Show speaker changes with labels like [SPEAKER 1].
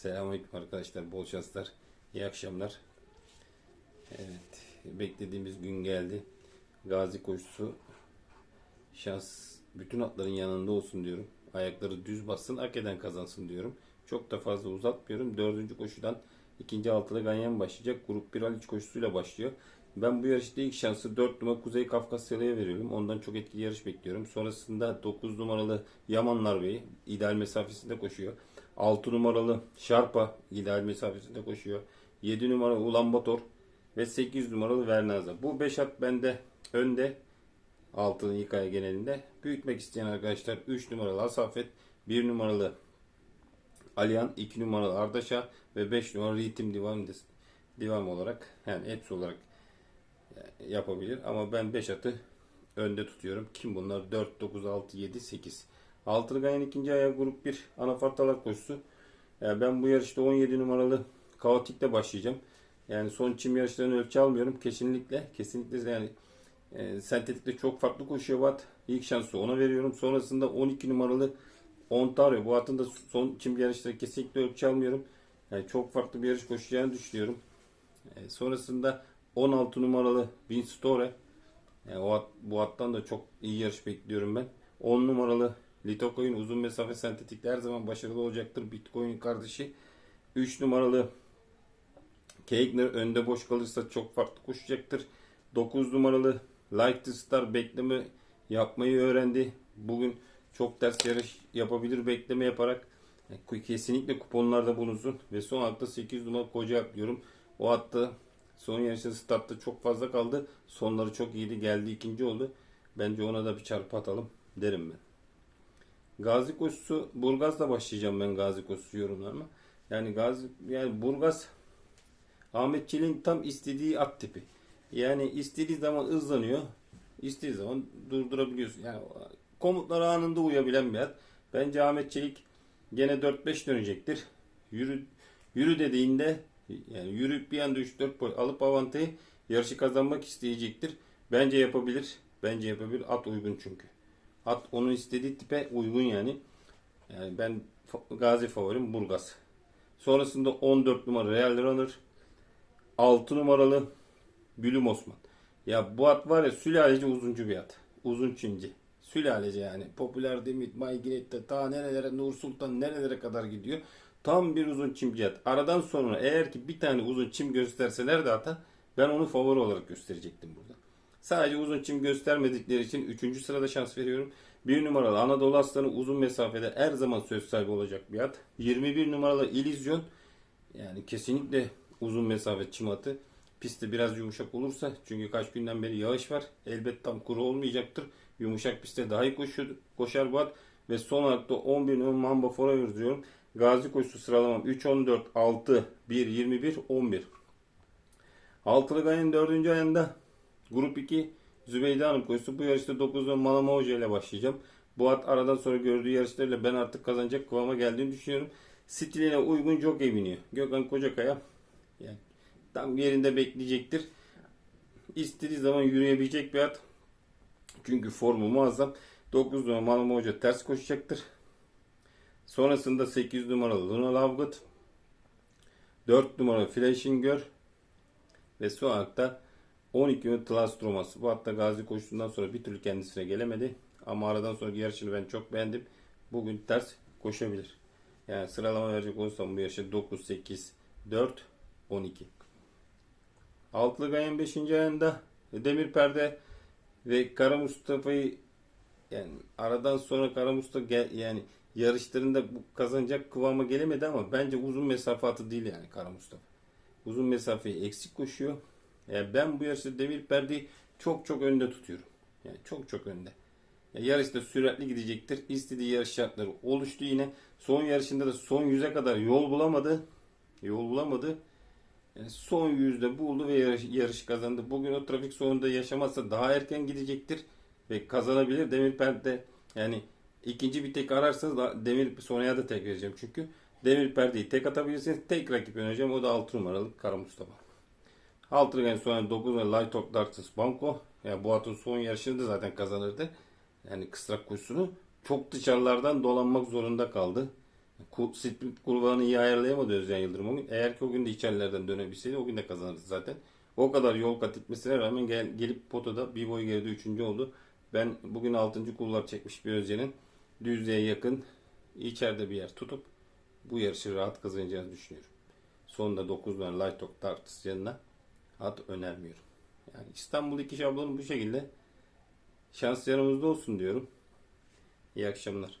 [SPEAKER 1] Selamünaleyküm arkadaşlar. Bol şanslar. İyi akşamlar. Evet. Beklediğimiz gün geldi. Gazi koşusu. Şans bütün atların yanında olsun diyorum. Ayakları düz bassın. Hak eden kazansın diyorum. Çok da fazla uzatmıyorum. Dördüncü koşudan ikinci altılı ganyan başlayacak. Grup 1 Haliç koşusuyla başlıyor. Ben bu yarışta ilk şansı 4 numara Kuzey Kafkasyalı'ya veriyorum. Ondan çok etkili yarış bekliyorum. Sonrasında 9 numaralı Yamanlar Bey ideal mesafesinde koşuyor. 6 numaralı Şarpa ideal mesafesinde koşuyor. 7 numara Ulan Bator ve 8 numaralı Vernaza. Bu 5 at bende önde. Altının ilk ay genelinde. Büyütmek isteyen arkadaşlar 3 numaralı Asafet, 1 numaralı Aliyan, 2 numaralı Ardaşa ve 5 numaralı Ritim Divan, Divan olarak yani hepsi olarak yapabilir. Ama ben 5 atı önde tutuyorum. Kim bunlar? 4, 9, 6, 7, 8. Altılı Ganyan ikinci ayağı grup 1 anafartalar koşusu. Yani ben bu yarışta 17 numaralı kaotikle başlayacağım. Yani son çim yarışlarını ölçü almıyorum. Kesinlikle. Kesinlikle yani e, sentetikte çok farklı koşuyor bu at. İlk şansı ona veriyorum. Sonrasında 12 numaralı Ontario. Bu atın da son çim yarışları kesinlikle ölçü almıyorum. Yani çok farklı bir yarış koşacağını düşünüyorum. E, sonrasında 16 numaralı Winstore. Yani o at, bu attan da çok iyi yarış bekliyorum ben. 10 numaralı Litocoin uzun mesafe sentetikte her zaman başarılı olacaktır. Bitcoin kardeşi. 3 numaralı Keigner önde boş kalırsa çok farklı koşacaktır. 9 numaralı Like the Star bekleme yapmayı öğrendi. Bugün çok ters yarış yapabilir bekleme yaparak. Yani kesinlikle kuponlarda bulunsun. Ve son hatta 8 numara koca atlıyorum. O hatta son yarışta startta çok fazla kaldı. Sonları çok iyiydi. Geldi ikinci oldu. Bence ona da bir çarpı atalım derim ben. Gazi koşusu Burgaz'la başlayacağım ben Gazi koşusu yorumlarıma. Yani Gazi yani Burgaz Ahmet Çelik'in tam istediği at tipi. Yani istediği zaman hızlanıyor. istediği zaman durdurabiliyorsun. Yani komutlara anında uyabilen bir at. Bence Ahmet Çelik gene 4-5 dönecektir. Yürü yürü dediğinde yani yürüyüp bir anda 3-4 boy alıp avantayı yarışı kazanmak isteyecektir. Bence yapabilir. Bence yapabilir. At uygun çünkü. At onun istediği tipe uygun yani. Yani ben Gazi favorim Burgaz. Sonrasında 14 numara Real Runner. 6 numaralı Gülüm Osman. Ya bu at var ya sülalece uzuncu bir at. Uzun çinci. Sülalece yani. Popüler Demit, Mayginet'te ta nerelere Nur Sultan nerelere kadar gidiyor. Tam bir uzun çimci at. Aradan sonra eğer ki bir tane uzun çim gösterseler de ata ben onu favori olarak gösterecektim burada. Sadece uzun çim göstermedikleri için 3. sırada şans veriyorum. 1 numaralı Anadolu Aslanı uzun mesafede her zaman söz sahibi olacak bir at. 21 numaralı İllüzyon yani kesinlikle uzun mesafe çim atı. Pistte biraz yumuşak olursa çünkü kaç günden beri yağış var. Elbet tam kuru olmayacaktır. Yumuşak pistte daha iyi koşuyor, koşar bu at. Ve son olarak da 11 numaralı Mamba Forever diyorum. Gazi koşusu sıralamam 3, 14, 6, 1, 21, 11. Altılı Ganyan 4. ayında Grup 2 Zübeyde Hanım koşusu. Bu yarışta 9 ve Malama Hoca ile başlayacağım. Bu at aradan sonra gördüğü yarışlarıyla ben artık kazanacak kıvama geldiğini düşünüyorum. Stiline uygun jockey biniyor. Gökhan Kocakaya yani tam yerinde bekleyecektir. İstediği zaman yürüyebilecek bir at. Çünkü formu muazzam. 9 numara Malama Hoca ters koşacaktır. Sonrasında 8 numaralı Luna Lovegood. 4 numaralı Flashinger. Ve son hakta 12 numaralı Tlastromas. Bu hatta Gazi koştuğundan sonra bir türlü kendisine gelemedi. Ama aradan sonraki yarışını ben çok beğendim. Bugün ters koşabilir. Yani sıralama verecek olursam bu yarışa 9, 8, 4, 12. Altılı Ganyan 5. ayında Demir Perde ve Kara Mustafa'yı yani aradan sonra Kara Mustafa gel, yani yarışlarında kazanacak kıvama gelemedi ama bence uzun mesafe atı değil yani Kara Mustafa. Uzun mesafeyi eksik koşuyor. Yani ben bu yarışta Demir Perde'yi çok çok önde tutuyorum. Yani çok çok önde. Yani yarışta süratli gidecektir. İstediği yarış şartları oluştu yine. Son yarışında da son yüze kadar yol bulamadı. Yol bulamadı. Yani son yüzde buldu ve yarış, yarışı kazandı. Bugün o trafik sorununda yaşamazsa daha erken gidecektir ve kazanabilir. Demir Perde yani ikinci bir tek ararsanız Demir Sonra'ya da tek vereceğim çünkü. Demir Perde'yi tek atabilirsiniz. Tek rakip önereceğim. O da 6 numaralı Kara Mustafa. Altı yani sonra 9 numaralı Light Talk Darkness Banco. Yani bu atın son yarışını da zaten kazanırdı. Yani kısrak koşusunu çok dışarılardan dolanmak zorunda kaldı. Split kurbanı iyi ayarlayamadı Özcan Yıldırım o gün. Eğer ki o gün de içerilerden dönebilseydi o gün de kazanırdı zaten. O kadar yol kat etmesine rağmen gel, gelip potada bir boy geride üçüncü oldu. Ben bugün altıncı kulvar çekmiş bir Özcan'ın düzlüğe yakın içeride bir yer tutup bu yarışı rahat kazanacağını düşünüyorum. Sonunda 9 numara Light Talk tartışacağına at önermiyorum. Yani İstanbul iki şablonu bu şekilde. Şans yanımızda olsun diyorum. İyi akşamlar.